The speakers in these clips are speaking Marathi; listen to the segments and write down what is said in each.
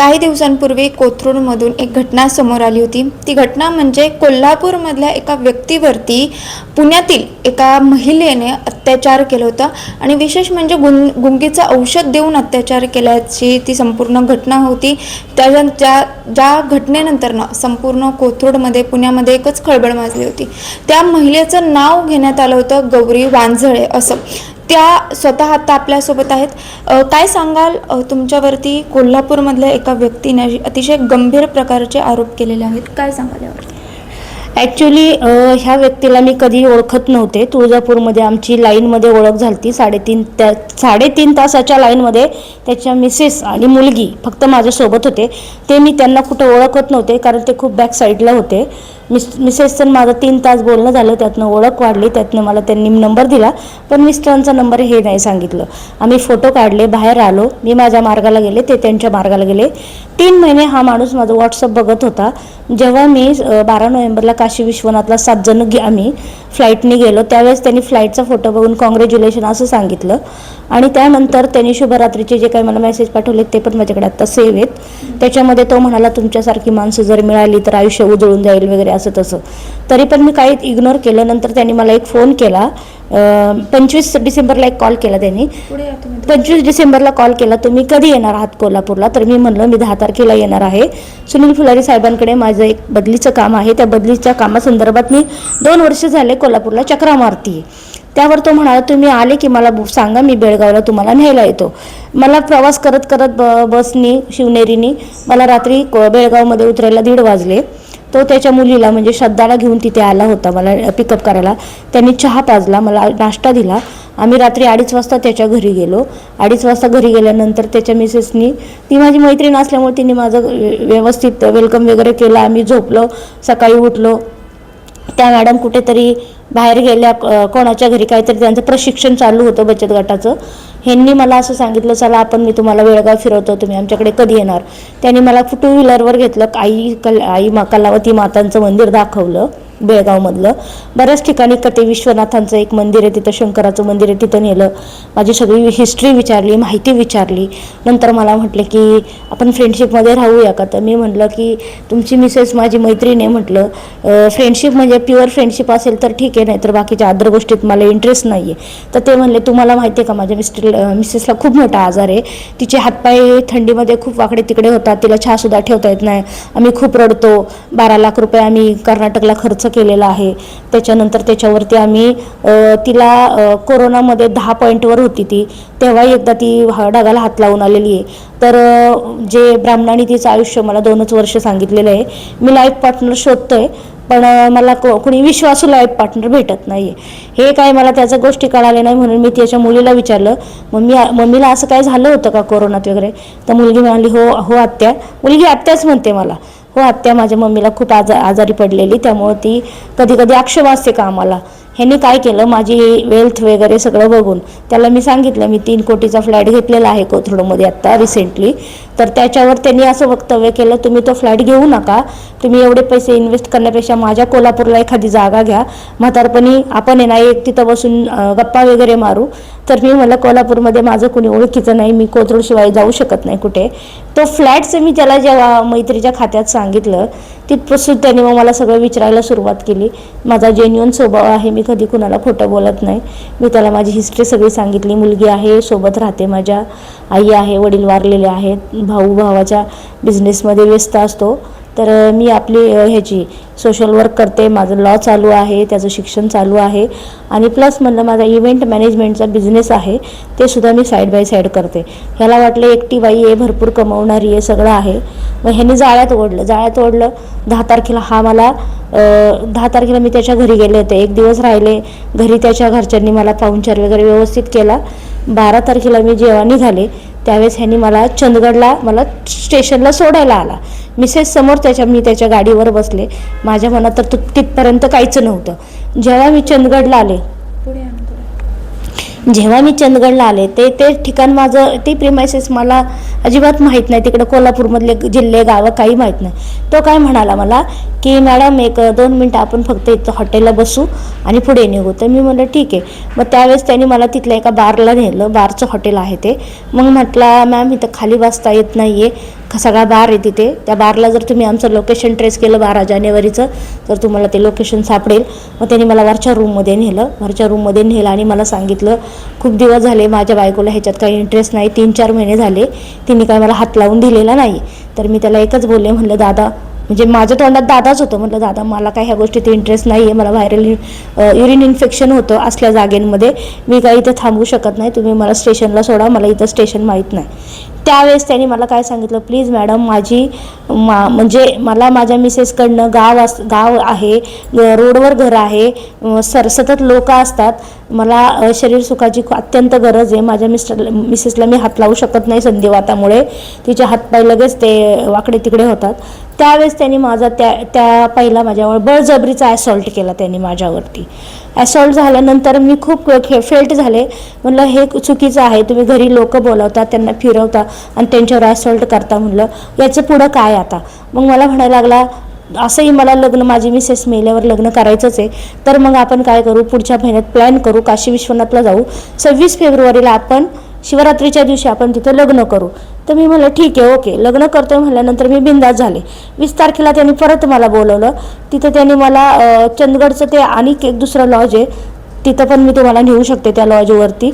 काही दिवसांपूर्वी कोथरूडमधून एक घटना समोर आली होती. ती घटना म्हणजे कोल्हापूरमधल्या एका व्यक्तीवरती पुण्यातील एका महिलेने अत्याचार केला होता आणि विशेष म्हणजे गुं गुंगीचं औषध देऊन अत्याचार केल्याची ती संपूर्ण घटना होती. त्या ज्या ज्या घटनेनंतरनं संपूर्ण कोथरूडमध्ये पुण्यामध्ये एकच खळबळ माजली होती. त्या महिलेचं नाव घेण्यात आलं होतं गौरी वांझळे असं. त्या स्वतः आता आपल्यासोबत आहेत. काय सांगाल तुमच्यावरती कोल्हापूरमधल्या एका व्यक्तीने अतिशय गंभीर प्रकारचे आरोप केलेले आहेत? काय सांगाल यावर? ॲक्च्युली ह्या व्यक्तीला मी कधी ओळखत नव्हते. तुळजापूरमध्ये आमची लाईनमध्ये ओळख झाली साडेतीन त्या साडेतीन तासाच्या लाईनमध्ये त्याच्या मिसेस आणि मुलगी फक्त माझ्यासोबत होते. ते मी त्यांना कुठं ओळखत नव्हते कारण ते खूप बॅक साईडला होते. मिस मिसेसचं माझं तीन तास बोलणं झालं त्यातनं ओळख वाढली त्यातनं मला त्यांनी नंबर दिला पण मिस्टरांचा नंबर हे नाही सांगितलं. आम्ही फोटो काढले बाहेर आलो मी माझ्या मार्गाला गेले ते त्यांच्या मार्गाला गेले. तीन महिने हा माणूस माझं व्हॉट्सअप बघत होता. जेव्हा मी बारा नोव्हेंबरला काशी विश्वनाथला सात जण गे आम्ही फ्लाईटने गेलो त्यावेळेस त्यांनी फ्लाईटचा फोटो बघून कॉंग्रॅच्युलेशन असं सांगितलं. आणि त्यानंतर त्यांनी शुभरात्रीचे जे काही मला मेसेज पाठवले ते पण माझ्याकडे आत्ता सेव्ह आहेत. त्याच्यामध्ये तो म्हणाला तुमच्यासारखी माणसं जर मिळाली तर आयुष्य उजळून जाईल वगैरे असं तसं. तरी पण मी काही इग्नोर केलं नंतर त्यांनी मला एक फोन केला. पंचवीस डिसेंबरला एक कॉल केला त्यांनी. पंचवीस डिसेंबरला कॉल केला तुम्ही कधी येणार आहात कोल्हापूरला? तर मी म्हणलं मी दहा तारखेला येणार आहे. सुनील फुलारी साहेबांकडे माझं एक बदलीचं काम आहे. त्या बदलीच्या कामासंदर्भात मी दोन वर्ष झाले कोल्हापूरला चक्रा मारती त्यावर तो म्हणाला तुम्ही आले की मला सांगा मी बेळगावला तुम्हाला न्यायला येतो. मला प्रवास करत करत ब बसनी शिवनेरीनी मला रात्री बेळगावमध्ये उतरायला दीड वाजले. तो त्याच्या मुलीला म्हणजे श्रद्धाला घेऊन तिथे आला होता मला पिकअप करायला. त्यांनी चहा पाजला मला नाश्ता दिला. आम्ही रात्री अडीच वाजता त्याच्या घरी गेलो. अडीच वाजता घरी गेल्यानंतर त्याच्या मिसेसनी ती माझी मैत्रीण असल्यामुळे तिने माझं व्यवस्थित वेलकम वगैरे केलं. आम्ही झोपलो सकाळी उठलो. त्या मॅडम कुठेतरी बाहेर गेल्या कोणाच्या घरी काहीतरी त्यांचं प्रशिक्षण चालू होतं बचत गटाचं. ह्यांनी मला असं सांगितलं चला आपण मी तुम्हाला वेळगाव फिरवतो तुम्ही आमच्याकडे कधी येणार? त्यांनी मला टू व्हीलरवर घेतलं आई कल आई मा कलावती मातांचं मंदिर दाखवलं बेळगावमधलं. बऱ्याच ठिकाणी कटे विश्वनाथांचं एक मंदिर आहे तिथं शंकराचं मंदिर आहे तिथं नेलं. माझी सगळी हिस्ट्री विचारली माहिती विचारली. नंतर मला म्हटलं की आपण फ्रेंडशिपमध्ये राहूया का? तर मी म्हटलं की तुमची मिसेस माझी मैत्रीण आहे म्हटलं. फ्रेंडशिप म्हणजे प्युअर फ्रेंडशिप असेल तर ठीक आहे नाही तर बाकीच्या अदर गोष्टीत मला इंटरेस्ट नाही आहे तर ते म्हणले तुम्हाला माहिती आहे का माझ्या मिस्टर मिसेसला खूप मोठा आजार आहे. तिचे हातपाय थंडीमध्ये खूप वाकडे तिकडे होतात. तिला चहासुद्धा ठेवता येत नाही. आम्ही खूप रडतो. बारा लाख रुपये आम्ही कर्नाटकला खर्च केलेला आहे. त्याच्यानंतर त्याच्यावरती आम्ही तिला कोरोनामध्ये दहा पॉईंटवर होती ती. तेव्हाही एकदा ती ढगाला हात लावून आलेली आहे. तर जे ब्राह्मणाने तिचं आयुष्य मला दोनच वर्ष सांगितलेलं आहे. मी लाईफ पार्टनर शोधतोय. पण मला को कोणी विश्वासू लाईफ पार्टनर भेटत नाही आहे हे काय मला त्याच्या गोष्टी कळाल्या नाही म्हणून मी त्याच्या मुलीला विचारलं मम्मी मम्मीला असं काय झालं होतं का कोरोनात वगैरे? तर मुलगी म्हणाली हो हो आत्या. मुलगी आत्याच म्हणते मला हो आत्या माझ्या मम्मीला खूप आजा आजारी पडलेली त्यामुळे ती कधी कधी अक्षम असते का आम्हाला ह्यांनी काय केलं? माझी वेल्थ वगैरे सगळं बघून. त्याला मी सांगितलं मी तीन कोटीचा फ्लॅट घेतलेला आहे कोथरूडमध्ये आत्ता रिसेंटली तर त्याच्यावर त्यांनी असं वक्तव्य केलं तुम्ही तो फ्लॅट घेऊ नका. तुम्ही एवढे पैसे इन्व्हेस्ट करण्यापेक्षा माझ्या कोल्हापूरला एखादी जागा घ्या. म्हातारपणी आपण आहे ना एक तिथं बसून गप्पा वगैरे मारू. तर मी मला कोल्हापूरमध्ये माझं कुणी ओळखीचं नाही मी कोथरूडशिवाय जाऊ शकत नाही कुठे. तो फ्लॅटचं मी त्याला जेव्हा मैत्रीच्या खात्यात सांगितलं तिथपासून त्याने मग मला सगळं विचारायला सुरुवात केली. माझा जेन्युअन स्वभाव आहे मी कधी कुणाला खोटं बोलत नाही. मी त्याला माझी हिस्ट्री सगळी सांगितली. मुलगी आहे सोबत राहते माझ्या. आई आहे वडील वारलेले आहेत. भाऊ भावाच्या बिझनेसमध्ये व्यस्त असतो. तर मी आपली ह्याची सोशल वर्क करते. माझं लॉ चालू आहे त्याचं शिक्षण चालू आहे. आणि प्लस म्हणलं माझा इव्हेंट मॅनेजमेंटचा बिझनेस आहे ते सुद्धा मी साईड बाय साईड करते. ह्याला वाटलं एकटी बाई आहे भरपूर कमवणारी आहे सगळं आहे. मग ह्याने जाळ्यात ओढलं. जाळ्यात ओढलं दहा तारखेला हा मला दहा तारखेला मी त्याच्या घरी गेले होते. एक दिवस राहिले घरी त्याच्या घरच्यांनी मला पाहुणचार वगैरे व्यवस्थित केला. बारा तारखेला मी जेव्हा निघाले. त्यावेळेस ह्यांनी मला चंदगडला मला स्टेशनला सोडायला आला. मिसेस समोर त्याच्या मी त्याच्या गाडीवर बसले. माझ्या मनात तर तिथपर्यंत काहीच नव्हतं. जेव्हा मी चंदगडला आले. जेव्हा मी चंदगडला आले ते ते ठिकाण माझं ते प्रिमायसेस मला अजिबात माहीत नाही. तिकडं कोल्हापूरमधले जिल्हे गावं काही माहीत नाही. तो काय म्हणाला मला की मॅडम एक दोन मिनटं आपण फक्त इथं हॉटेलला बसू आणि पुढे निघू. तर मी म्हणलं ठीक आहे. मग त्यावेळेस त्यांनी मला तिथल्या एका बारला नेलं बारचं हॉटेल आहे ते. मग म्हटलं मॅम इथं खाली बसता येत नाही आहे सगळा बार आहे तिथे. त्या बारला जर तुम्ही आमचं लोकेशन ट्रेस केलं बारा जानेवारीचं तर तुम्हाला ते लोकेशन सापडेल. मग त्यांनी मला वरच्या रूममध्ये नेलं. वरच्या रूममध्ये नेलं आणि मला सांगितलं खूप दिवस झाले माझ्या बायकोला ह्याच्यात काही इंटरेस्ट नाही. तीन चार महिने झाले. तिने काय मला हात लावून दिलेला नाही. तर मी त्याला एकच बोलले म्हणलं दादा म्हणजे माझ्या तोंडात दादाच होतं. म्हटलं दादा मला काय ह्या गोष्टीत इंटरेस्ट नाही आहे मला व्हायरल युरिन इन्फेक्शन होतं असल्या जागेंमध्ये. मी काही इथं थांबू शकत नाही. तुम्ही मला स्टेशनला सोडा. मला इथं स्टेशन माहीत नाही. त्यावेळेस त्यांनी मला काय सांगितलं प्लीज मॅडम माझी मा म्हणजे मला माझ्या मिसेसकडनं गाव अस गाव आहे ग- रोडवर घर आहे सर सतत लोक असतात मला शरीर सुखाची अत्यंत गरज आहे माझ्या मिस्टर मिसेसला मी हात लावू शकत नाही संधिवातामुळे. तिचे हातपाय लगेच ते वाकडे तिकडे होतात. त्यावेळेस त्यांनी माझा त्या त्या पहिला माझ्यावर बळजबरीचा ॲसॉल्ट केला त्यांनी माझ्यावरती. ॲसॉल्ट झाल्यानंतर मी खूप खे फेल्ट झाले. म्हणलं हे चुकीचं आहे. तुम्ही घरी लोक बोलवता त्यांना फिरवता आणि त्यांच्यावर ॲसॉल्ट करता म्हणलं याचं पुढं काय आता? मग मला म्हणायला लागला असंही मला लग्न माझी मिसेस मेल्यावर लग्न करायचंच आहे. तर मग आपण काय करू? पुढच्या महिन्यात प्लॅन करू. काशी विश्वनाथला जाऊ. सव्वीस फेब्रुवारीला आपण शिवरात्रीच्या दिवशी आपण तिथं लग्न करू. तर मी म्हणलं ठीक आहे ओके. लग्न करतोय म्हटल्यानंतर मी बिंदास झाले. वीस तारखेला त्यांनी परत मला बोलवलं. तिथं त्यांनी मला चंदगडचं ते आणि एक दुसरं लॉज आहे. तिथं पण मी तुम्हाला नेऊ शकते त्या लॉजवरती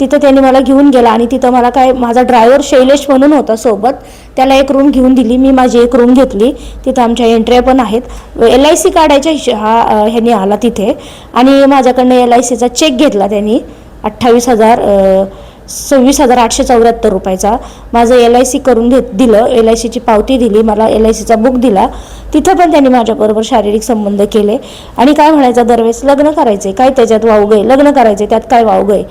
तिथं त्यांनी मला घेऊन गेला आणि तिथं मला काय माझा ड्रायव्हर शैलेश म्हणून होता सोबत. त्याला एक रूम घेऊन दिली. मी माझी एक रूम घेतली. तिथं आमच्या एंट्र्या पण आहेत. एल आय सी काढायच्या हा ह्याने आला तिथे. आणि माझ्याकडनं एल आय सीचा चेक घेतला त्यांनी. अठ्ठावीस हजार सव्वीस हजार आठशे चौऱ्याहत्तर रुपयाचा माझं एल आय सी करून घेत दिलं. एल आय सीची पावती दिली. मला एल आय सीचा बुक दिला. तिथं पण त्यांनी माझ्याबरोबर शारीरिक संबंध केले. आणि काय म्हणायचं दरवेळेस लग्न करायचे. काय त्याच्यात वावगय लग्न करायचे त्यात काय वावगय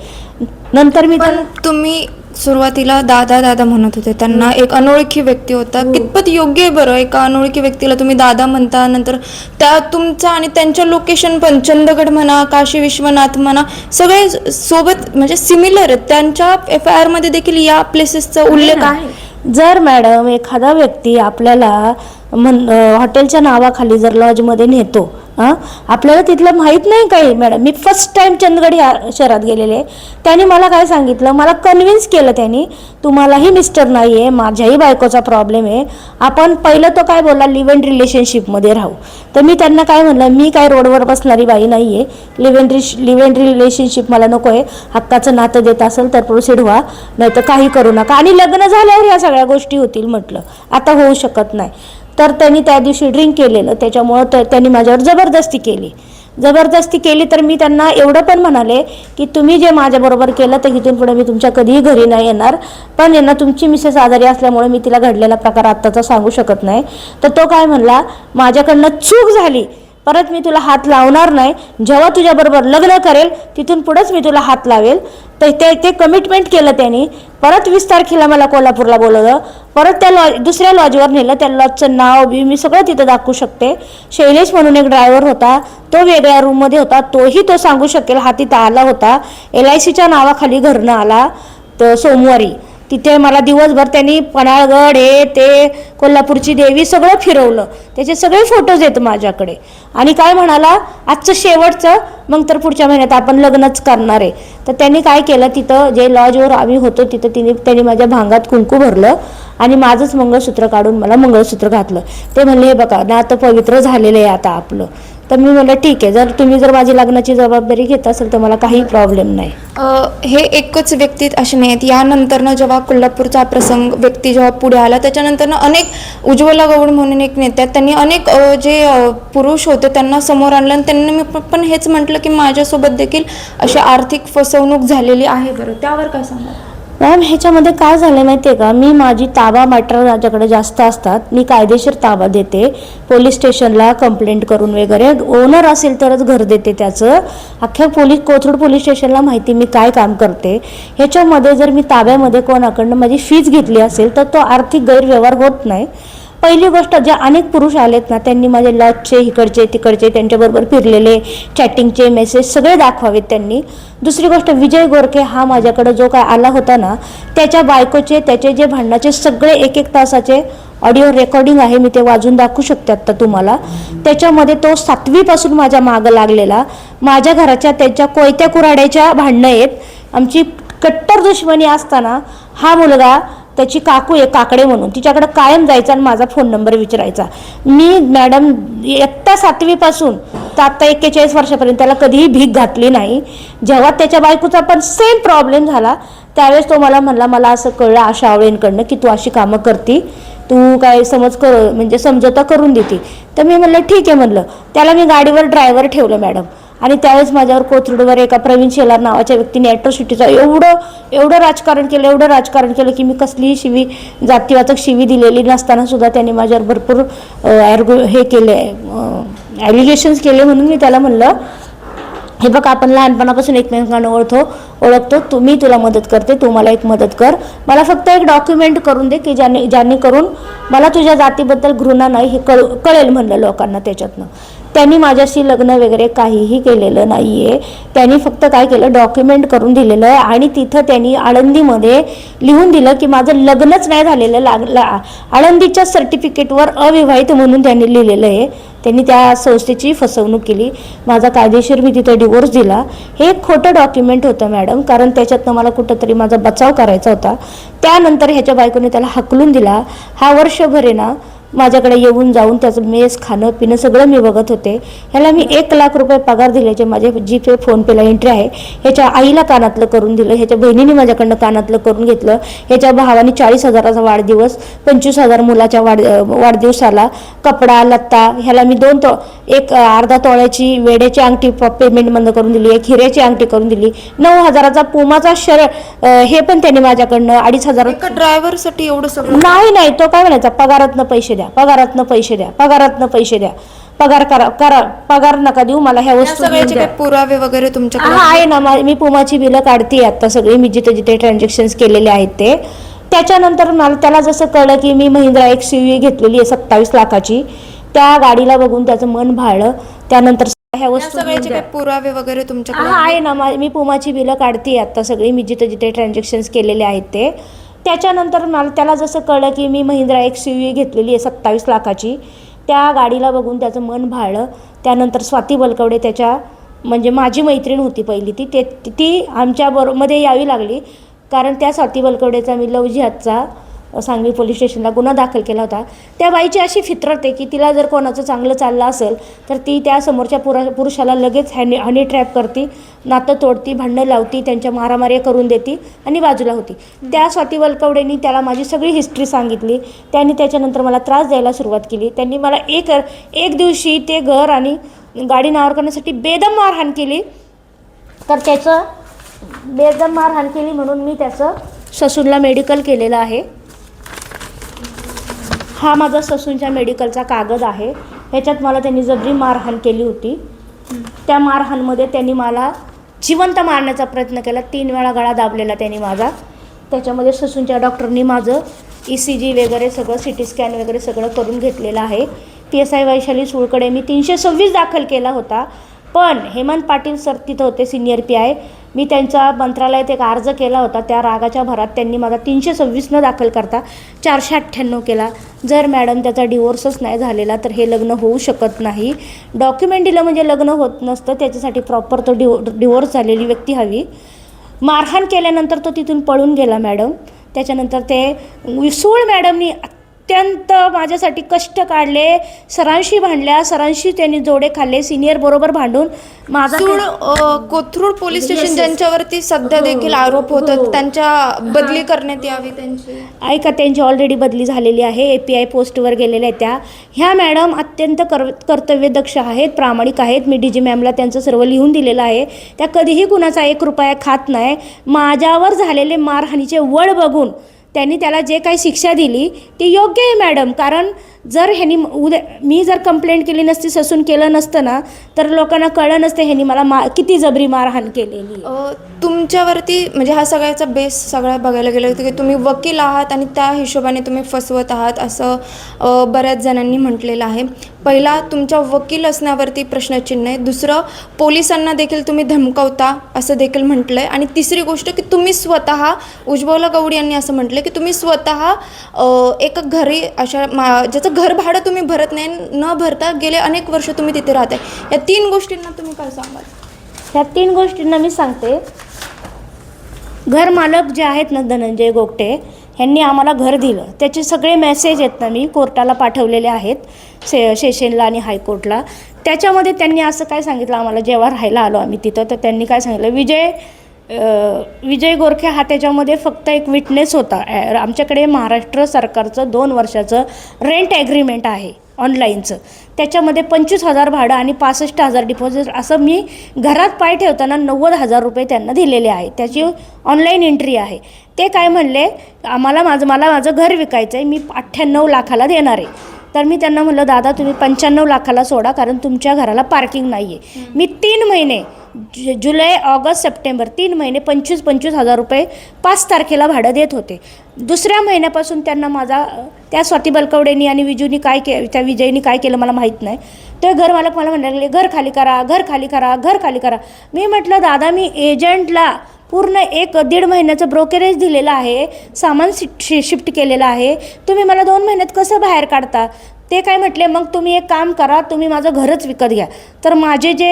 नंतर मी तुम्ही सुरुवातीला दादा दादा म्हणत होते. त्यांना एक अनोळखी व्यक्ती होता. कितपत योग्य आहे बरं? एका अनोळखी व्यक्तीला तुम्ही दादा म्हणता नंतर त्या तुमचा आणि त्यांच्या लोकेशन पण चंदगड म्हणा काशी विश्वनाथ म्हणा सगळे सोबत म्हणजे सिमिलर आहेत. त्यांच्या एफ आय आरमध्ये देखील या प्लेसेसचा उल्लेख आहे. जर मॅडम एखादा व्यक्ती आपल्याला म्हण हॉटेलच्या नावाखाली जर लॉजमध्ये नेतो हां? आपल्याला तिथलं माहीत नाही काही मॅडम मी फर्स्ट टाइम चंदगड या शहरात गेलेले त्याने मला काय सांगितलं? मला कन्व्हिन्स केलं त्यांनी तुम्हालाही मिस्टर नाही आहे माझ्याही बायकोचा प्रॉब्लेम आहे. आपण पहिलं तो काय बोलला? लिव्ह इन रिलेशनशिपमध्ये राहू. तर मी त्यांना काय म्हणलं? मी काय रोडवर बसणारी बाई नाही आहे लिव्ह इन रिश लिव्ह इन रिलेशनशिप मला नको आहे हक्काचं नातं देत असेल तर प्रोसिड व्हा. नाही तर काही करू नका. आणि लग्न झाल्यावर या सगळ्या गोष्टी होतील म्हटलं. आता होऊ शकत नाही. तर त्यांनी त्या दिवशी ड्रिंक केलेलं. त्याच्यामुळं तर त्यांनी माझ्यावर जबरदस्ती केली. जबरदस्ती केली तर मी त्यांना एवढं पण म्हणाले की तुम्ही जे माझ्याबरोबर केलं तर इथून पुढे मी तुमच्या कधीही घरी नाही येणार. पण यांना तुमची मिसेस आजारी असल्यामुळे मी तिला घडलेला प्रकार आत्ताचा सांगू शकत नाही. तर तो काय म्हणला? माझ्याकडनं चूक झाली. परत मी तुला हात लावणार नाही. जेव्हा तुझ्याबरोबर लग्न करेल तिथून पुढंच मी तुला हात लावेल. तर ते ते कमिटमेंट केलं त्यांनी. परत वीस तारखेला मला कोल्हापूरला बोलवलं. परत त्या लॉज दुसऱ्या लॉजवर नेलं. त्या लॉजचं नाव बी मी सगळं तिथं दाखवू शकते. शैलेश म्हणून एक ड्रायव्हर होता. तो वेगळ्या रूममध्ये होता. तोही तो सांगू शकेल हा तिथं आला होता. एल आय सीच्या नावाखाली घरनं आला. तर सोमवारी. तिथे मला दिवसभर त्यांनी पन्हाळगड हे ते कोल्हापूरची देवी सगळं फिरवलं. त्याचे सगळे फोटोज आहेत माझ्याकडे. आणि काय म्हणाला आजचं शेवटचं मग तर पुढच्या महिन्यात आपण लग्नच करणार आहे. तर त्यांनी काय केलं तिथं जे लॉजवर आम्ही होतो तिथं तिने त्यांनी माझ्या भांगात कुंकू भरलं आणि माझंच मंगळसूत्र काढून मला मंगळसूत्र घातलं. ते म्हणले हे बघा आता पवित्र झालेलं आहे आता आपलं. तर मी म्हणलं ठीक आहे जर तुम्ही जर माझी लग्नाची जबाबदारी घेत असेल तर मला काही प्रॉब्लेम नाही. हे एकच व्यक्ती असे नाही आहेत. यानंतरनं जेव्हा कोल्हापूरचा प्रसंग व्यक्ती जेव्हा पुढे आला त्याच्यानंतरनं अनेक उज्ज्वला गौड म्हणून एक नेत्या आहेत. त्यांनी अनेक जे पुरुष होते त्यांना समोर आणलं आणि त्यांनी मी पण हेच म्हटलं की माझ्यासोबत देखील अशी आर्थिक फसवणूक झालेली आहे बरं. त्यावर काय सांगा मॅम ह्याच्यामध्ये काय झालं माहिती आहे का? मी माझी ताबा मॅटर माझ्याकडे जास्त असतात. मी कायदेशीर ताबा देते. पोलीस स्टेशनला कंप्लेंट करून वगैरे. ओनर असेल तरच घर देते त्याचं. अख्ख्या पोलीस कोथरूड पोलीस स्टेशनला माहिती मी काय काम करते. ह्याच्यामध्ये जर मी ताब्यामध्ये कोणाकडनं माझी फीज घेतली असेल तर तो आर्थिक गैरव्यवहार होत नाही. पहिली गोष्ट जे अनेक पुरुष आलेत ना त्यांनी माझे लॉजचे इकडचे तिकडचे त्यांच्याबरोबर फिरलेले चॅटिंगचे मेसेज सगळे दाखवावेत त्यांनी. दुसरी गोष्ट विजय गोरखे हा माझ्याकडे जो काय आला होता ना त्याच्या बायकोचे त्याचे जे भांडणाचे सगळे एक एक तासाचे ऑडिओ रेकॉर्डिंग आहे मी ते वाजून दाखवू शकते आत्ता तुम्हाला. त्याच्यामध्ये तो सातवीपासून माझ्या मागं लागलेला. माझ्या घराच्या त्याच्या कोयत्या कुराड्याच्या भांडणं आहेत. आमची कट्टर दुश्मनी असताना हा मुलगा त्याची काकू आहे काकडे म्हणून. तिच्याकडे कायम जायचा आणि माझा फोन नंबर विचारायचा. मी मॅडम इयत्ता सातवीपासून तर आत्ता एक्केचाळीस वर्षापर्यंत त्याला कधीही भीक घातली नाही. जेव्हा त्याच्या बायकोचा पण सेम प्रॉब्लेम झाला त्यावेळेस तो मला म्हणला मला असं कळलं आशा आवळेंकडनं की तू अशी कामं करती. तू काय समज कर म्हणजे समजोता करून देते. तर मी म्हणलं ठीक आहे म्हणलं. त्याला मी गाडीवर ड्रायव्हर ठेवलं मॅडम आणि त्यावेळेस माझ्यावर कोथरूडवर एका प्रवीण शेलार नावाच्या व्यक्तीने ॲट्रॉसिटीचा एवढं एवढं राजकारण केलं एवढं राजकारण केलं की मी कसलीही शिवी जातीवाचक शिवी दिलेली नसताना सुद्धा त्यांनी माझ्यावर भरपूर अ, हे केले ॲलिगेशन्स केले म्हणून मी त्याला म्हणलं हे बघ आपण लहानपणापासून एकमेकांना ओळखतो ओळखतो तू मी तुला मदत करते तू मला एक मदत कर. मला फक्त एक डॉक्युमेंट करून दे की ज्याने ज्याने करून मला तुझ्या जातीबद्दल घृणा नाही हे कळ कळेल म्हणलं लोकांना त्याच्यातनं. त्यांनी माझ्याशी लग्न वगैरे काहीही केलेलं नाही आहे त्यांनी फक्त काय केलं डॉक्युमेंट करून दिलेलं आहे आणि तिथं त्यांनी आळंदीमध्ये लिहून दिलं की माझं लग्नच नाही झालेलं लागलं आळंदीच्या सर्टिफिकेटवर अविवाहित म्हणून त्यांनी लिहिलेलं आहे. त्यांनी त्या संस्थेची फसवणूक केली. माझा कायदेशीर मी तिथे डिवोर्स दिला. हे एक खोटं डॉक्युमेंट होतं मॅडम कारण त्याच्यातनं मला कुठंतरी माझा बचाव करायचा होता. त्यानंतर ह्याच्या बायकोने त्याला हकलून दिला. हा वर्षभर आहे ना माझ्याकडे येऊन जाऊन त्याचं मेस खाणं पिणं सगळं मी बघत होते. ह्याला मी एक लाख रुपये पगार दिल्याचे माझे जी पे फोनपेला एंट्री आहे. ह्याच्या आईला कानातलं करून दिलं ह्याच्या बहिणीने माझ्याकडनं कानातलं करून घेतलं. ह्याच्या भावाने चाळीस हजाराचा वाढदिवस पंचवीस हजार मुलाच्या वाढ वाढदिवसाला कपडा लत्ता ह्याला मी दोन तो एक अर्धा तोळ्याची वेड्याची अंगठी पेमेंट बंद करून दिली एक हिऱ्याची अंगठी करून दिली. नऊ हजाराचा पुमाचा शर हे पण त्यांनी माझ्याकडनं अडीच हजार ड्रायव्हरसाठी एवढं सगळं? नाही नाही तो काय म्हणायचा पगारातनं पैसे द्या. पगारातनं पैसे द्या. पगारातनं पैसे द्या. पगार करा करा पगार नका देऊ. मला ह्या वस्तू घेऊन द्या. पुरावे वगैरे तुमच्याकडे हा आहे ना. मा- मी पुमाची बिलं काढते आता सगळी. मी जिथे जिथे ट्रान्झॅक्शन्स केलेले आहेत ते. त्याच्यानंतर मला त्याला जसं कळलं की मी महिंद्रा एक सी व्ही घेतलेली आहे सत्तावीस लाखाची. त्या गाडीला बघून त्याचं मन भाळलं. त्यानंतर ह्या या वस्तू घेऊन सगळ्याचे द्या. काही पुरावे वगैरे तुमच्याकडे हा आहे ना. मा- मी पुमाची बिलं काढते आता सगळी. मी जिथे जिथे ट्रान्झॅक्शन्स केलेले आहेत ते. त्याच्यानंतर मला त्याला जसं कळलं की मी महिंद्रा एक सी व्ही घेतलेली आहे सत्तावीस लाखाची त्या गाडीला बघून त्याचं मन भाळलं. त्यानंतर स्वाती बलकवडे त्याच्या म्हणजे माझी मैत्रीण होती पहिली ती ते ती आमच्या बरोमध्ये यावी लागली. कारण त्या स्वाती बलकवडेचा मी लव जिहादचा सांगवी पोलीस स्टेशनला गुन्हा दाखल केला होता. त्या बाईची अशी फित्रत आहे की तिला जर कोणाचं चांगलं चाललं असेल तर ती त्या समोरच्या पुरा पुरुषाला लगेच हॅनी हनी ट्रॅप करते नातं तोडती भांडणं लावती त्यांच्या मारामाऱ्या करून देती आणि बाजूला होती. त्या स्वाती वलकवडेनी त्याला माझी सगळी हिस्ट्री सांगितली. त्यांनी त्याच्यानंतर मला त्रास द्यायला सुरुवात केली. त्यांनी मला एक एक दिवशी ते घर आणि गाडी नावर करण्यासाठी बेदम मारहाण केली. तर त्याचं बेदम मारहाण केली म्हणून मी त्याचं ससूनला मेडिकल केलेलं आहे. हा माझा ससूनच्या मेडिकलचा कागद आहे. ह्याच्यात मला त्यांनी जबरी मारहाण केली होती. त्या मारहाणमध्ये त्यांनी मला जिवंत मारण्याचा प्रयत्न केला. तीन वेळा गळा दाबलेला त्यांनी माझा. त्याच्यामध्ये ससूनच्या डॉक्टरनी माझं ई सी जी वगैरे सगळं सी टी स्कॅन वगैरे सगळं करून घेतलेलं आहे. P S I Vaishali Sulkade मी तीनशे सव्वीस दाखल केला होता. पण हेमंत पाटील सर तिथं होते सिनियर पी आय मी त्यांचा मंत्रालयात एक अर्ज केला होता. त्या रागाच्या भरात त्यांनी मला तीनशे सव्वीसनं दाखल करता चारशे अठ्ठ्याण्णव केला. जर मॅडम त्याचा डिवोर्सच नाही झालेला तर हे लग्न होऊ शकत नाही. डॉक्युमेंट दिलं म्हणजे लग्न होत नसतं. त्याच्यासाठी प्रॉपर तो डिवो डिवोर्स झालेली व्यक्ती हवी. मारहाण केल्यानंतर तो तिथून पळून गेला मॅडम. त्याच्यानंतर ते विसूळ मॅडमनी अत्यंत माझ्यासाठी कष्ट काढले. सरांशी भांडल्या. सरांशी त्यांनी जोडे खाल्ले. सिनियर बरोबर भांडून माझा कोथरूड पोलीस स्टेशन. ज्यांच्यावरती सध्या हो, देखील आरोप होतात हो. त्यांच्या बदली करण्यात यावी त्यांची. ऐका त्यांची ऑलरेडी बदली झालेली आहे. ए पी आय पोस्टवर गेलेल्या आहेत त्या. ह्या मॅडम अत्यंत कर कर्तव्यदक्ष आहेत प्रामाणिक आहेत. मी डी जी मॅमला त्यांचं सर्व लिहून दिलेलं आहे. त्या कधीही कुणाचा एक रुपया खात नाही. माझ्यावर झालेले मारहाणीचे वळ बघून त्यांनी त्याला जे काही शिक्षा दिली ती योग्य आहे मॅडम. कारण जर ह्यांनी उद्या मी जर कंप्लेंट केली नसती ससून केलं नसतं ना तर लोकांना कळलं नसतं ह्यांनी मला मा किती जबरी मारहाण केलेली अ, तुमच्यावरती म्हणजे हा सगळ्याचा बेस सगळा बघायला गेलं होतं की तुम्ही वकील आहात आणि त्या हिशोबाने तुम्ही फसवत आहात असं अ, बऱ्याच जणांनी म्हटलेलं आहे. पहिला तुमच्या वकील असण्यावरती प्रश्नचिन्ह आहे. दुसरं पोलिसांना देखील तुम्ही धमकवता असं देखील म्हटलं आहे आणि तिसरी गोष्ट की तुम्ही स्वतः उज्ज्वला गौड यांनी असं म्हटलं की तुम्ही स्वतः अ, एका घरी अशा मा ज्याचं घर भाडं तुम्ही भरत नाही न भरता गेले अनेक वर्ष तुम्ही तिथे राहताय या तीन गोष्टींना तुम्ही काय सांगाल? ह्या तीन गोष्टींना मी सांगते. घर मालक जे आहेत ना धनंजय गोगटे ह्यांनी आम्हाला घर दिलं. त्याचे सगळे मेसेज आहेत ना मी कोर्टाला पाठवलेले आहेत से सेशनला आणि हायकोर्टला. त्याच्यामध्ये त्यांनी असं काय सांगितलं? आम्हाला जेव्हा राहायला आलो आम्ही तिथं तर त्यांनी काय सांगितलं? विजय विजय गोरखे हा त्याच्यामध्ये फक्त एक विटनेस होता. ॲ- आमच्याकडे महाराष्ट्र सरकारचं दोन वर्षाचं रेंट ॲग्रीमेंट आहे ऑनलाईनचं त्याच्यामध्ये पंचवीस हजार भाडं आणि पासष्ट हजार डिपॉझिट असं मी घरात पाय ठेवताना नव्वद हजार रुपये त्यांना दिलेले आहे. त्याची ऑनलाईन एंट्री आहे. ते काय म्हणले आम्हाला माझं मला माझं घर विकायचं आहे मी अठ्ठ्याण्णव लाखाला देणार आहे. तर मी त्यांना म्हणलं दादा तुम्ही पंच्याण्णव लाखाला सोडा कारण तुमच्या घराला पार्किंग नाही आहे मी तीन महिने जु जुलै ऑगस्ट सप्टेंबर तीन महिने पंचवीस पंचवीस हजार रुपये पाच तारखेला भाडं देत होते. दुसऱ्या महिन्यापासून त्यांना माझा त्या स्वाती बलकवडेनी आणि विजूनी काय के त्या विजयनी काय केलं मला माहीत नाही. ते घर मालक मला म्हणायला लागले घर खाली करा घर खाली करा घर खाली करा. मी म्हटलं दादा मी एजंटला पूर्ण एक दीड महिन्याचं ब्रोकरेज दिलेलं आहे. सामान शि शिफ्ट केलेलं आहे. तुम्ही मला दोन महिन्यात कसं बाहेर काढता? ते काय म्हटले मग तुम्ही एक काम करा तुम्ही माझं घरच विकत घ्या. तर माझे जे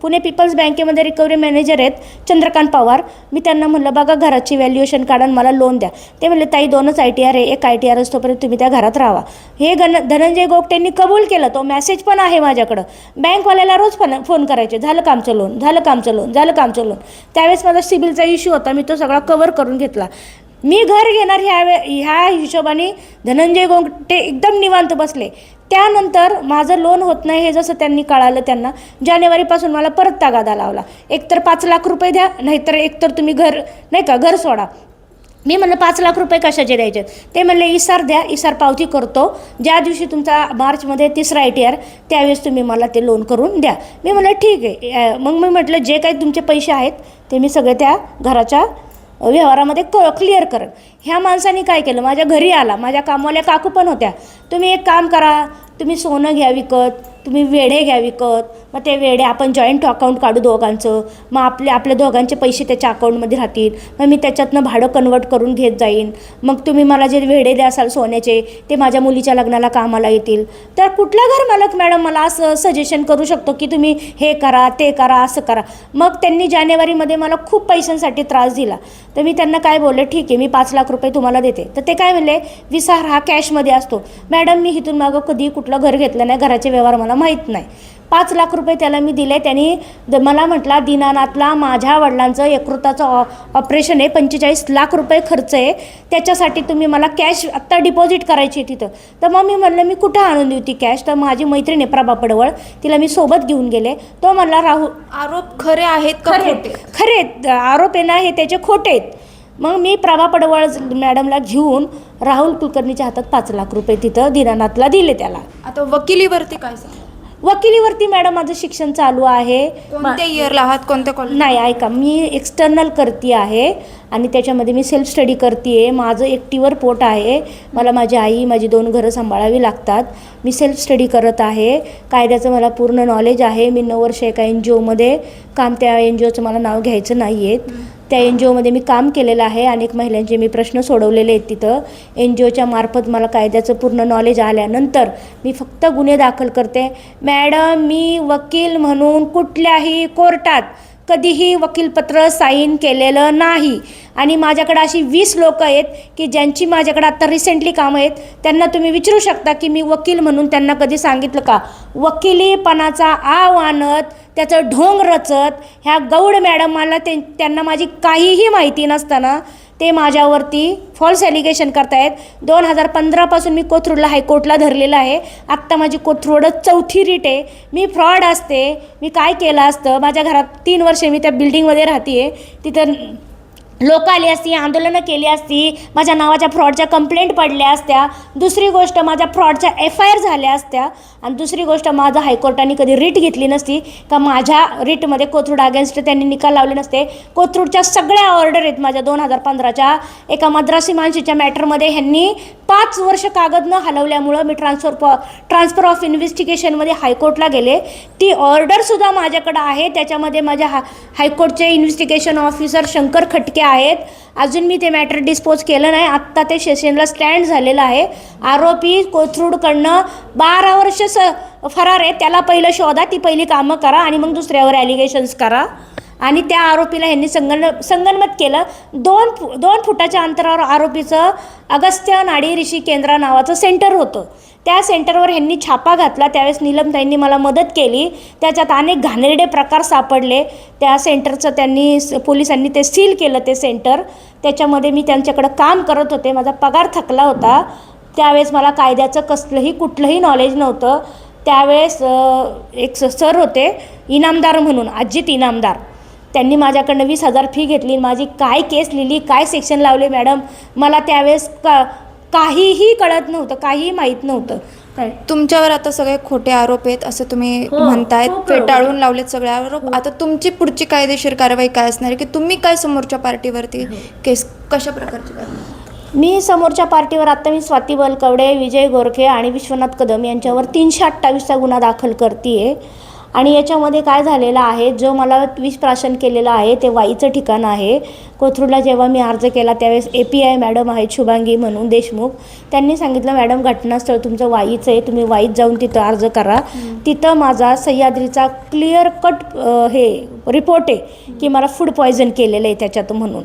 पुणे पीपल्स बँकेमध्ये रिकव्हरी मॅनेजर आहेत चंद्रकांत पवार मी त्यांना म्हणलं बघा घराची व्हॅल्युएशन काढा मला लोन द्या. ते म्हणले ताई दोनच आय टी आर आहे एक आय टी आर असतोपर्यंत तुम्ही त्या घरात राहा. हे गण धनंजय गोगटेंनी कबूल केलं तो मेसेज पण आहे माझ्याकडं. बँकवाल्याला रोज पण फोन करायचे झालं कामचं लोन झालं कामचं लोन झालं कामचं लोन त्यावेळेस माझा सिबिलचा इश्यू होता मी तो सगळा कवर करून घेतला. मी घर घेणार ह्या वे ह्या हिशोबाने धनंजय गोंगटे एकदम निवांत बसले. त्यानंतर माझं लोन होत नाही हे जसं त्यांनी कळालं त्यांना जानेवारीपासून मला परत तागादा लावला. एकतर पाच लाख रुपये द्या नाहीतर एकतर तुम्ही घर नाही का घर सोडा. मी म्हणलं पाच लाख रुपये कशाचे द्यायचे? ते म्हणले इसार द्या इसार पावती करतो. ज्या दिवशी तुमचा मार्चमध्ये तिसरा आय टी आर त्यावेळेस तुम्ही मला ते लोन करून द्या. मी म्हणलं ठीक आहे. मग मी म्हटलं जे काही तुमचे पैसे आहेत ते मी सगळे त्या घराच्या व्यवहारामध्ये क क्लिअर करेल ह्या माणसाने काय केलं? माझ्या घरी आला. माझ्या कामवाल्या काकू पण होत्या. तुम्ही एक काम करा. तुम्ही सोनं घ्या विकत तुम्ही वेढे घ्या विकत मग ते वेढे आपण जॉईंट अकाउंट काढू दोघांचं. मग आपले आपल्या दोघांचे पैसे त्याच्या अकाउंटमध्ये राहतील. मग मी त्याच्यातनं भाडं कन्वर्ट करून घेत जाईन. मग तुम्ही मला जे वेढे द्यासाल सोन्याचे ते माझ्या मुलीच्या लग्नाला कामाला येतील. तर कुठला घर मालक मॅडम मला असं सजेशन करू शकतो की तुम्ही हे करा ते करा असं करा? मग त्यांनी जानेवारीमध्ये मला खूप पैशांसाठी त्रास दिला. तर मी त्यांना काय बोलले ठीक आहे मी पाच लाख रुपये तुम्हाला देते. तर ते काय म्हणले विसार हा कॅशमध्ये असतो. मॅडम मी इथून मागं कधी कुठलं घर घेतलं नाही घराचे व्यवहार मला माहीत नाही. पाच लाख रुपये त्याला मी दिले त्यांनी द मला म्हटला दीनानाथला माझ्या वडिलांचं यकृताचं ऑ ऑपरेशन आहे पंचेचाळीस लाख रुपये खर्च आहे. त्याच्यासाठी तुम्ही मला कॅश आत्ता डिपॉझिट करायची तिथं. तर मग मी म्हणलं मी कुठं आणून देऊ ती कॅश तर माझी मैत्रीण आहे प्रभा पडवळ. तिला मी सोबत घेऊन गेले. तो म्हणला राहू आरोप खरे आहेत का खरे खरे. आरोप आहे ना हे त्याचे खोटे आहेत. मग मी प्रभा पडवळ मॅडमला घेऊन राहुल कुलकर्णीच्या हातात पाच लाख रुपये तिथं दीनानाथला दिले त्याला. आता वकिलीवरती काय वकिलीवरती मॅडम माझं शिक्षण चालू आहे. कोणत्या इयरला आहात? कोणत्या कॉलेज नाही ऐका मी एक्सटर्नल करते आहे आणि त्याच्यामध्ये मी सेल्फ स्टडी करते आहे माझं एकटीवर पोट आहे. मला माझी आई माझी दोन घरं सांभाळावी लागतात. मी सेल्फ स्टडी करत आहे. कायद्याचं मला पूर्ण नॉलेज आहे. मी नऊ वर्ष एका एन जी ओमध्ये काम त्या एन जी ओचं मला नाव घ्यायचं नाही त्या एन जी ओमध्ये मी काम केलेलं आहे. अनेक महिलांचे मी प्रश्न सोडवलेले आहेत तिथं. एन जी ओच्या मार्फत मला कायद्याचं पूर्ण नॉलेज आल्यानंतर मी फक्त गुन्हे दाखल करते. मॅडम मी वकील म्हणून कुठल्याही कोर्टात कधीही वकीलपत्र साईन केलेलं नाही. आणि माझ्याकडे अशी वीस लोक आहेत की ज्यांची माझ्याकडे आत्ता रिसेंटली कामं आहेत त्यांना तुम्ही विचारू शकता की मी वकील म्हणून त्यांना कधी सांगितलं का? वकिलीपणाचा आव आणत त्याचं ढोंग रचत ह्या गौड मॅडमाला ते त्यांना माझी काहीही माहिती नसताना ते माझ्यावरती फॉल्स ॲलिगेशन करतायत. दोन हजार पंधरापासून मी कोथरूडला हायकोर्टला धरलेलं आहे. आत्ता माझी कोथरूड चौथी रीट आहे. मी फ्रॉड असते. मी काय केलं असतं? माझ्या घरात तीन वर्षे मी त्या बिल्डिंगमध्ये राहते तिथं लोक आली असती आंदोलनं केली असती माझ्या नावाच्या फ्रॉडच्या कंप्लेंट पडल्या असत्या. दुसरी गोष्ट माझ्या फ्रॉडच्या एफ आय आर झाल्या असत्या. आणि दुसरी गोष्ट माझं हायकोर्टाने कधी रिट घेतली नसती. का माझ्या रिटमध्ये कोथरूड अगेन्स्ट त्यांनी निकाल लावले नसते. कोथरूडच्या सगळ्या ऑर्डर आहेत माझ्या दोन हजार पंधराच्या. एका मद्रासी माणशीच्या मॅटरमध्ये ह्यांनी पाच वर्ष कागद न हलवल्यामुळं मी ट्रान्सफर प ट्रान्सफर ऑफ इन्व्हेस्टिगेशनमध्ये हायकोर्टला गेले. ती ऑर्डरसुद्धा माझ्याकडं आहे. त्याच्यामध्ये माझ्या हा हायकोर्टचे इन्व्हेस्टिगेशन ऑफिसर शंकर खटके आहेत. अजून मी ते मॅटर डिस्पोज केलं नाही. आत्ता ते सेशनला स्टँड झालेलं आहे. आरोपी कोथरूडकडनं बारा वर्ष स फरार आहे. त्याला पहिलं शोधा ती पहिली कामं करा आणि मग दुसऱ्यावर ॲलिगेशन्स करा. आणि त्या आरोपीला ह्यांनी संगन संगनमत केलं. दोन फु दोन फुटाच्या अंतरावर आरोपीचं अगस्त्य नाडी ऋषी केंद्रा नावाचं सेंटर होतं. त्या सेंटरवर ह्यांनी छापा घातला. त्यावेळेस नीलमताईंनी मला मदत केली. त्याच्यात अनेक घाणेरडे प्रकार सापडले. त्या सेंटरचं त्यांनी स- पोलिसांनी ते सील केलं ते सेंटर. त्याच्यामध्ये मी त्यांच्याकडं काम करत होते. माझा पगार थकला होता. त्यावेळेस मला कायद्याचं कसलंही कुठलंही नॉलेज नव्हतं. त्यावेळेस एक स- सर होते इनामदार म्हणून अजित इनामदार. त्यांनी माझ्याकडनं वीस हजार फी घेतली. माझी काय केस लिहिली काय सेक्शन लावले मॅडम मला त्यावेळेस का काहीही कळत नव्हतं काहीही माहीत नव्हतं. तुमच्यावर आता सगळे खोटे आरोप आहेत असं तुम्ही हो, म्हणतायत. बरोबर. फेटाळून लावलेत सगळे आरोप. आता तुमची पुढची कायदेशीर कारवाई काय असणार आहे? की तुम्ही काय समोरच्या पार्टीवरती केस कशा प्रकारची करणार मी समोरच्या पार्टीवर आत्ता मी स्वाती बलकवडे विजय गोरखे आणि विश्वनाथ कदम यांच्यावर तीनशे अठ्ठावीसचा गुन्हा दाखल करते आणि याच्यामध्ये काय झालेलं आहे जो मला विषप्राशन केलेलं आहे ते वाईचं ठिकाण आहे. कोथरूडला जेव्हा मी अर्ज केला त्यावेळेस ए पी आय मॅडम आहेत शुभांगी म्हणून देशमुख. त्यांनी सांगितलं मॅडम घटनास्थळ तुमचं वाईचं आहे तुम्ही वाईत जाऊन तिथं अर्ज करा. तिथं माझा सह्याद्रीचा क्लिअर कट हे रिपोर्ट आहे की मला फूड पॉयझन केलेलं आहे त्याच्यात म्हणून.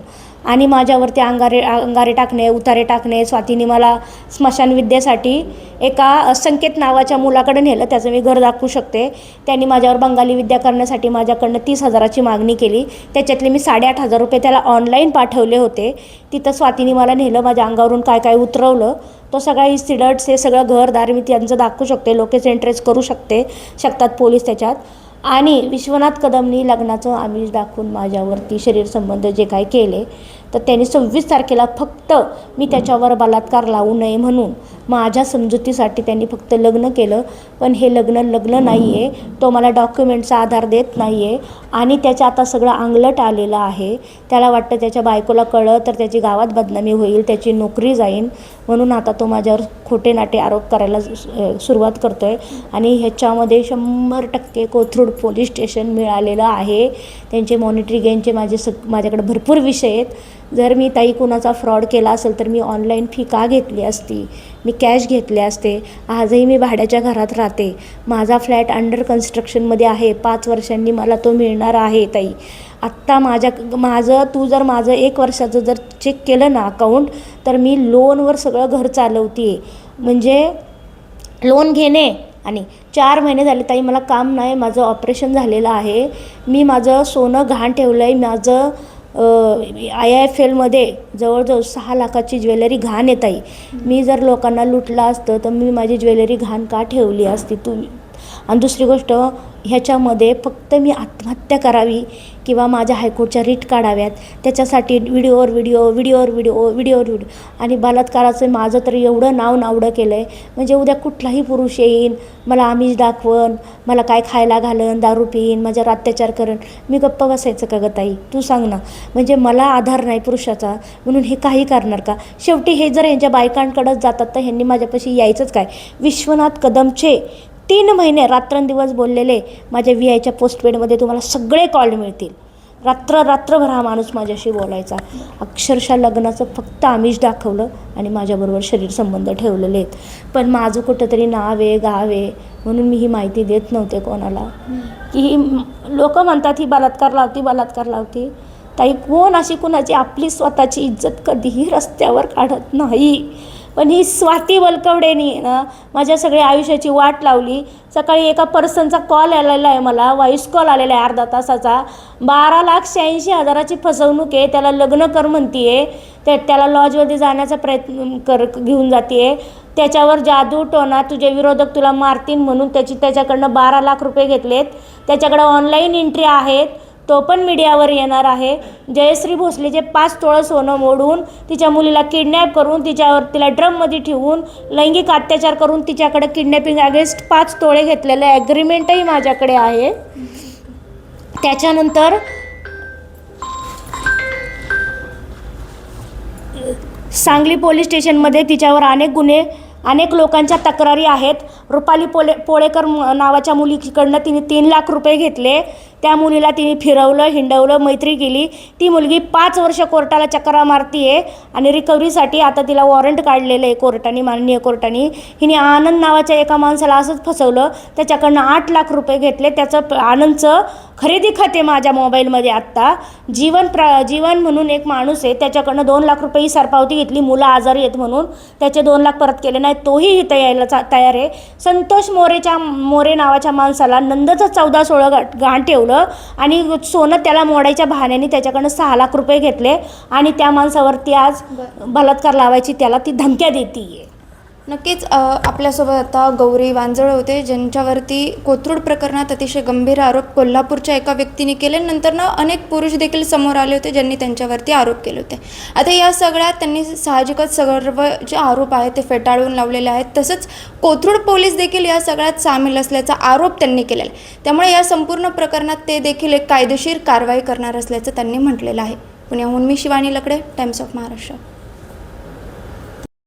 आणि माझ्यावरती अंगारे अंगारे टाकणे उतारे टाकणे. स्वातीने मला स्मशानविद्येसाठी एका संकेत नावाच्या मुलाकडे नेलं. त्याचं मी घर दाखवू शकते. त्यांनी माझ्यावर बंगाली विद्या करण्यासाठी माझ्याकडनं तीस हजाराची मागणी केली. त्याच्यातले मी साडेआठ हजार रुपये त्याला ऑनलाईन पाठवले होते. तिथं स्वातीने मला नेलं. माझ्या अंगावरून काय काय उतरवलं. तो सगळा इन्सिडंट्स हे सगळं घरदार मी त्यांचं दाखवू शकते. लोकेस एंट्रेस करू शकते. शकतात पोलीस त्याच्यात. आणि विश्वनाथ कदमनी लग्नाचं आमिष दाखवून माझ्यावरती शरीर संबंध जे काय केले तर त्याने सव्वीस तारखेला फक्त मी त्याच्यावर बलात्कार लावू नये म्हणून माझ्या समजुतीसाठी त्यांनी फक्त लग्न केलं पण हे लग्न लग्न नाही आहे तो मला डॉक्युमेंटचा आधार देत नाही आहे आणि त्याचं आता सगळं अंगलट आलेलं आहे. त्याला वाटतं त्याच्या बायकोला कळलं तर त्याची गावात बदनामी होईल त्याची नोकरी जाईन. म्हणून आता तो माझ्यावर खोटे नाटे आरोप करायला सुरुवात करतो आहे आणि ह्याच्यामध्ये शंभर टक्के कोथरूड पोलीस स्टेशन मिळालेलं आहे. त्यांचे मॉनिटरी गेनचे माझे सग माझ्याकडे भरपूर विषय आहेत. जर मी ताई कुणाचा फ्रॉड केला असेल तर मी ऑनलाईन फी का घेतली असती मी कॅश घेतले असते आजही मी भाड्याच्या घरात राहते. माझा फ्लॅट अंडर कन्स्ट्रक्शनमध्ये आहे पाच वर्षांनी मला तो मिळणार आहे ताई. आत्ता माझ्या माझं तू जर माझं एक वर्षाचं जर चेक केलं ना अकाउंट तर मी लोनवर सगळं घर चालवते म्हणजे लोन घेणे आणि चार महिने झाले ताई मला काम नाही माझं ऑपरेशन झालेलं आहे. मी माझं सोनं घाण ठेवलं आहे माझं आय एफ एलमध्ये जवळजवळ सहा लाखाची ज्वेलरी घाण येत आहे मी जर लोकांना लुटलं असतं तर मी माझी ज्वेलरी घाण का ठेवली असती तुम्ही? आणि दुसरी गोष्ट ह्याच्यामध्ये फक्त मी आत्महत्या करावी किंवा माझ्या हायकोर्टच्या रीट काढाव्यात. त्याच्यासाठी व्हिडिओवर व्हिडिओ व्हिडिओवर व्हिडिओ व्हिडिओवर व्हिडिओ. आणि बलात्काराचं माझं तर एवढं नाव नावडं केलं आहे म्हणजे उद्या कुठलाही पुरुष येईन मला आमिष दाखवन मला काय खायला घालन दारू पिईन माझ्यावर अत्याचार करण. मी गप्प बसायचं का गताई ताई? तू सांग ना. म्हणजे मला आधार नाही पुरुषाचा म्हणून हे काही करणार का? शेवटी हे जर यांच्या बायकांकडंच जातात तर ह्यांनी माझ्यापाशी यायचंच काय? विश्वनाथ कदमचे तीन महिने रात्रंदिवस बोललेले माझ्या व्ही आयच्या पोस्टपेडमध्ये तुम्हाला सगळे कॉल मिळतील. रात्र रात्रभर हा माणूस माझ्याशी बोलायचा. अक्षरशः लग्नाचं फक्त आमिष दाखवलं आणि माझ्याबरोबर शरीर संबंध ठेवलेले आहेत. पण माझं कुठंतरी नाव आहे गाव आहे म्हणून मी ही माहिती देत नव्हते कोणाला. की ही लोक म्हणतात ही बलात्कार लावती बलात्कार लावती. ताई कोण अशी कुणाची आपली स्वतःची इज्जत कधीही रस्त्यावर काढत नाही. पण ही स्वाती वलकवडेनी ना माझ्या सगळ्या आयुष्याची वाट लावली. सकाळी एका पर्सनचा कॉल आलेला आहे मला व्हॉइस कॉल आलेला आहे अर्धा तासाचा. बारा लाख शहाऐंशी हजाराची फसवणूक आहे त्याला लग्न कर म्हणतीये. त्या त्याला लॉजमध्ये जाण्याचा प्रयत्न कर घेऊन जाते त्याच्यावर जादू टोना तुझे विरोधक तुला मारतील म्हणून त्याची त्याच्याकडनं बारा लाख रुपये घेतलेत. त्याच्याकडं ऑनलाईन एंट्री आहेत. तो पण मीडियावर येणार आहे. जयश्री भोसलेचे पाच तोळं सोनं मोडून तिच्या मुलीला किडनॅप करून तिच्यावर तिला ड्रममध्ये ठेवून लैंगिक अत्याचार करून तिच्याकडे किडनॅपिंग अगेन्स्ट पाच तोळे घेतलेलं ॲग्रीमेंटही माझ्याकडे आहे. त्याच्यानंतर सांगली पोलीस स्टेशनमध्ये तिच्यावर अनेक गुन्हे अनेक लोकांच्या तक्रारी आहेत. रुपाली पोले पोळेकर नावाच्या मुलीकडनं तिने तीन लाख रुपये घेतले. त्या मुलीला तिने फिरवलं हिंडवलं मैत्री केली. ती मुलगी पाच वर्ष कोर्टाला चक्रा मारतीये आहे आणि रिकव्हरीसाठी आता तिला वॉरंट काढलेलं आहे कोर्टाने माननीय कोर्टाने. हिने आनंद नावाच्या एका माणसाला असंच फसवलं. त्याच्याकडनं आठ लाख रुपये घेतले. त्याचं आनंदचं खरेदी खाते माझ्या मोबाईलमध्ये आत्ता. जीवन प्र जीवन म्हणून एक माणूस आहे. त्याच्याकडनं दोन लाख रुपये ही सरपावती घेतली. मुलं आजारी आहेत म्हणून. त्याचे दोन लाख परत केले नाही. तोही इथं यायला चा- तयार आहे. संतोष मोरेच्या मोरे नावाच्या माणसाला नंदचं चौदा सोळा गा गहाण ठेवलं आणि सोनं त्याला मोडायच्या बहाण्याने त्याच्याकडनं सहा लाख रुपये घेतले आणि त्या माणसावरती आज बलात्कार लावायची त्याला ती धमक्या देते नक्कीच आपल्यासोबत आता गौरी वांजळ होते ज्यांच्यावरती कोथरूड प्रकरणात अतिशय गंभीर आरोप कोल्हापूरच्या एका व्यक्तीने केले. नंतर ना अनेक पुरुष देखील समोर आले होते ज्यांनी त्यांच्यावरती आरोप केले होते. आता या सगळ्यात त्यांनी साहजिकच सर्व जे आरोप आहेत ते फेटाळून लावलेले आहेत. तसंच कोथरूड पोलीस देखील या सगळ्यात सामील असल्याचा आरोप त्यांनी केलेला आहे. त्यामुळे या संपूर्ण प्रकरणात ते देखील एक कायदेशीर कारवाई करणार असल्याचं त्यांनी म्हटलेलं आहे. पुण्याहून मी शिवानी लकडे टाइम्स ऑफ महाराष्ट्र